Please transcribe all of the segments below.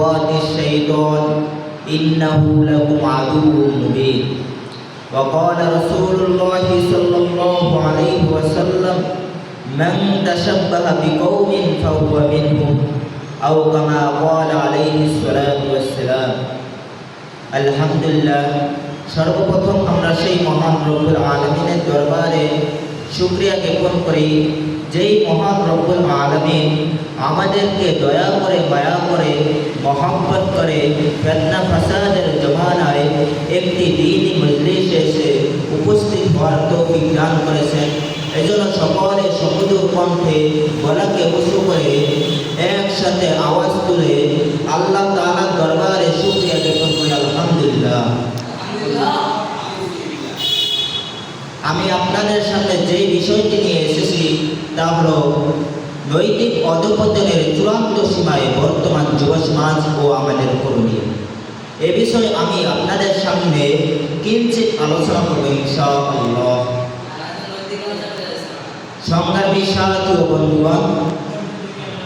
خطوات الشيطان إنه لكم عدو مبين وقال رسول الله صلى الله عليه وسلم من تشبه بقوم فهو منهم أو كما قال عليه الصلاة والسلام আলহামদুলিল্লাহ সর্বপ্রথম আমরা সেই মহান রব্বুল আলমিনের দরবারে শুক্রিয়া জ্ঞাপন করি যেই মহান রব্বুল আলমিন আমাদেরকে দয়া করে, মায়া করে, মহব্বত করে ফেতনা ফাসাদের জমানায় একটি দিনই মজলিসে এসে উপস্থিত হওয়ার তৌফিক দান করেছেন। এজন্য সকলে সমুদুর কণ্ঠে গলাকে উঁচু করে একসাথে আওয়াজ তুলে আল্লাহ তাআলার দরবারে শুকরিয়া জ্ঞাপন করি, আলহামদুলিল্লাহ। আমি আপনাদের সামনে যে বিষয়টি নিয়ে এসেছি তা হলো নৈতিক অধপতনের চূড়ান্ত সীমায় বর্তমান যুব সমাজ ও আমাদের করণীয় এ বিষয়ে আমি আপনাদের সামনে কিঞ্চিত আলোচনা করব ইনশাআল্লাহ। সংগ্রামী সাথী ও বন্ধুগণ,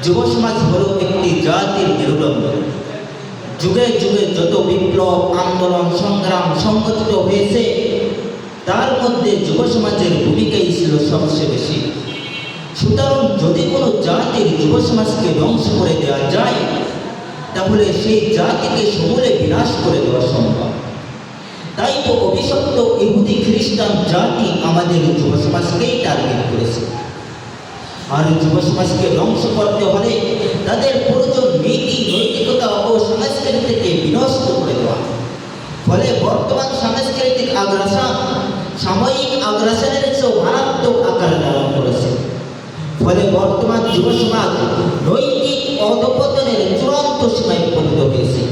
যুব সমাজ হলো একটি জাতির মেরুদণ্ড যুগে যুগে যত বিপ্লব, আন্দোলন, সংগ্রাম সংগঠিত হয়েছে, তার মধ্যে যুব সমাজের ভূমিকাই ছিল সবচেয়ে বেশি। সুতরাং যদি কোনো জাতির যুব সমাজকে ধ্বংস করে দেওয়া যায়, তাহলে সেই জাতিকে সমূলে বিনাশ করে দেওয়া সম্ভব। তাই তো অভিশপ্ত ইহুদি খ্রিস্টান জাতি আমাদের যুব সমাজকেই টার্গেট করেছে। আর যুব সমাজকে ধ্বংস করতে হলে তাদের প্রয়োজন নীতি, নৈতিকতা ও সংস্কৃতিকে বিনষ্ট করে দেওয়া। ফলে বর্তমান সাংস্কৃতিক আগ্রাসন সাময়িক আগ্রাসনের চেয়েও মারাত্মক আকার ধারণ করেছে। ফলে বর্তমান যুব সমাজ নৈতিক অধপতনের চূড়ান্ত সীমায় উপনীত হয়েছে।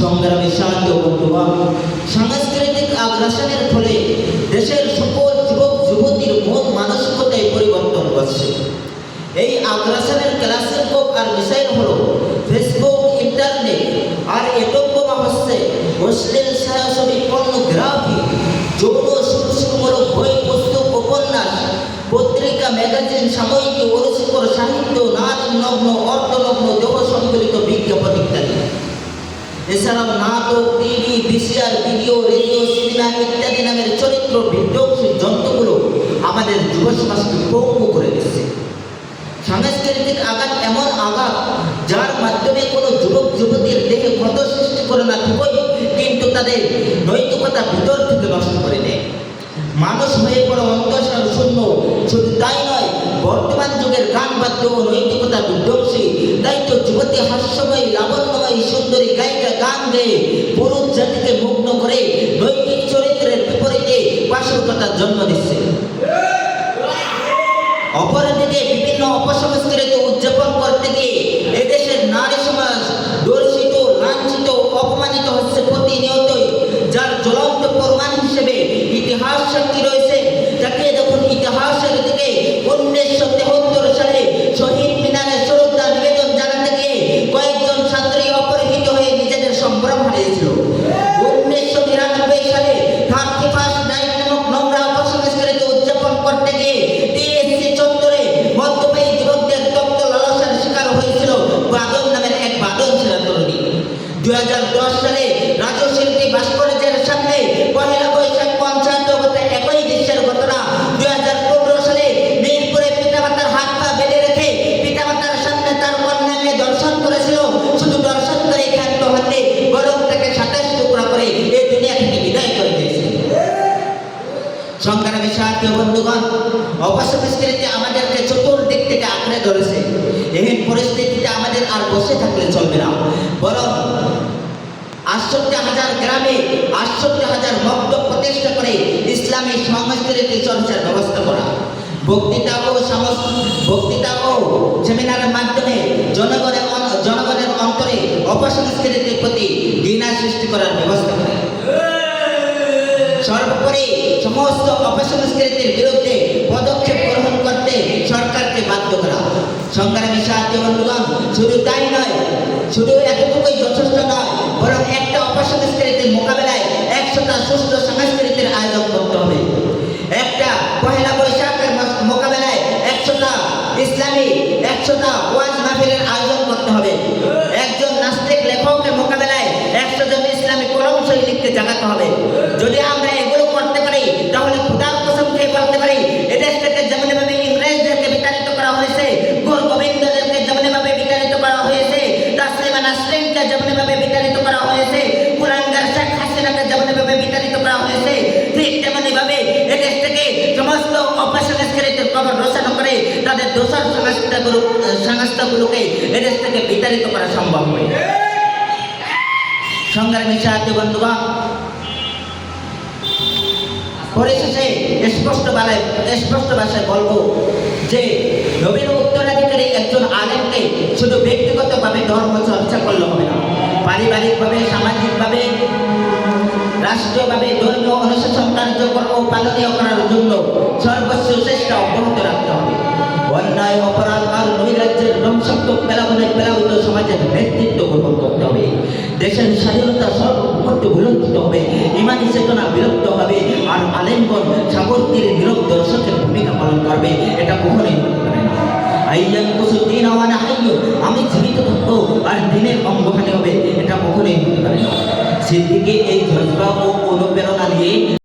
সংগ্রামী সাহায্য বন্ধুগণ সাংস্কৃতিক আগ্রাসনের ফলে দেশের সকল যুবক, যুবতীর মন মানসিকতায় পরিবর্তন করছে এই আগ্রাসনের ক্লাসের কোপ আর মিসাইল হলো ফেসবুক, ইন্টারনেট, আর এটম্বমা হচ্ছে অশ্লীল ছায়াছবি পর্নোগ্রাফি, যৌন সাময়িকী অরুচিকর সাহিত্য নারী নগ্ন, অর্ধনগ্ন, দেহ সম্মিলিত বিজ্ঞাপন ইত্যাদি এছাড়াও নাটক, TV VCR video, radio, cinema ইত্যাদি নামের চরিত্র বিধ্বংসী যন্ত্রগুলো আমাদের যুব সমাজকে পঙ্গু করে দিচ্ছে। সাংস্কৃতিক আঘাত এমন আঘাত যার মাধ্যমে কোনো যুবক, যুবতীর দেহে ক্ষত সৃষ্টি করে না ঠিকই, কিন্তু তাদের নৈতিকতা ভিতর থেকে নষ্ট করে দেয়। মানুষ হয়ে পড়ে অন্তঃসার শূন্য, শুধু তাই নয় নৈতিকতা বিধ্বংসী তাই তো যুবতী হাস্যময়ী, লাবণ্যময়ী, সুন্দরী গায়িকা গান গেয়ে পুরুষ জাতিকে মুগ্ন করে নৈতিক চরিত্রের বিপরীতে পাশবিকতার জন্ম দিচ্ছে। অপরদিকে বিভিন্ন অপসংস্কৃতি উদযাপন করতে গিয়ে এদেশের নারী সমাজ দর্শিত, লাঞ্ছিত, অপমানিত হচ্ছে প্রতিনিয়তই, যার জ্বলন্ত সালে রাজশিল্পী ভাস্কর্যের সামনে পহেলা পঞ্চায়েত একই দৃশ্যের ঘটনা। দুই হাজার পনেরো সালে মিরপুরে পিতামাতার হাত পা বেঁধে রেখে পিতামাতার সামনে তার দর্শন করেছিল। শুধু দর্শন করে ক্ষান্ত হাতে বরং তাকে সাতাশ টুকরা করে থেকে বিদায় থেকে ধরেছে। এহেন পরিস্থিতিতে আমাদের আর বসে থাকলে চলবে না। বরং আটষট্টি হাজার গ্রামে আটষট্টি হাজার মক্তব প্রতিষ্ঠা করে ইসলামী সংস্কৃতি চর্চার ব্যবস্থা করা। বক্তৃতা ও বক্তৃতা ও সেমিনারের মাধ্যমে জনগণের জনগণের অন্তরে অপসংস্কৃতির প্রতি ঘৃণা সৃষ্টি করার ব্যবস্থা করে। সর্বোপরি সমস্ত অপসংস্কৃতির বিরুদ্ধে পদক্ষেপ গ্রহণ করতে সরকারকে বাধ্য করা। সংগ্রামী সাহায্য বন্ধুগণ, শুধু তাই নয়, শুধু এতটুকুই যথেষ্ট একশোটা সংস্কৃতির আয়োজন করতে হবে। একটা পহেলা বৈশাখের মোকাবেলায় একশোটা ইসলামী, একশোটা ওয়াজ মাহফিলের আয়োজন করতে হবে। একজন নাস্তিক লেখকের মোকাবেলায় একশো জন ইসলামী কলম শৈলীকে জাগাতে হবে। যদি আমরা এগুলো করতে পারি, তাহলে খুদার কসম খেয়ে বলতে পারি, এদেশ থেকে যেমনভাবে ইংরেজদেরকে বিতাড়িত করা হয়েছে গোর গোবিন্দদেরকে যেমনভাবে বিতাড়িত করা হয়েছে, তাসলিমা নাসরিনকে যেমনভাবে বিতাড়িত করা হয়েছে দোষর সংস্থাগুলো সংস্থাগুলোকে এদেশ থেকে বিতাড়িত করা সম্ভব হয়। সংগ্রামী সাহায্য বন্ধুগণ, পরিশেষে স্পষ্ট বেলায়, স্পষ্ট ভাষায় বলব যে, নবীন উত্তরাধিকারী একজন আলেমকে শুধু ব্যক্তিগতভাবে ধর্ম চর্চা করলে হবে না, পারিবারিকভাবে, সামাজিকভাবে, রাষ্ট্রীয়ভাবে, ধর্মীয় অনুশাসন, কার্যক্রম, পালনীয় করার দেশের স্বাধীনতা সব সর্বমুহূর্তে বিলুপ্ত হবে, ইমানি চেতনা বিলুপ্ত হবে, আর আলেমগণ সাগর নীরব দর্শকের ভূমিকা পালন করবে। এটা কখনোই আমি জীবিত থাকব আর দিনের অঙ্গহানি হবে। এটা কখনোই হতে পারে না। সেদিকে এই জজবা ও অনুপ্রেরণা নিয়ে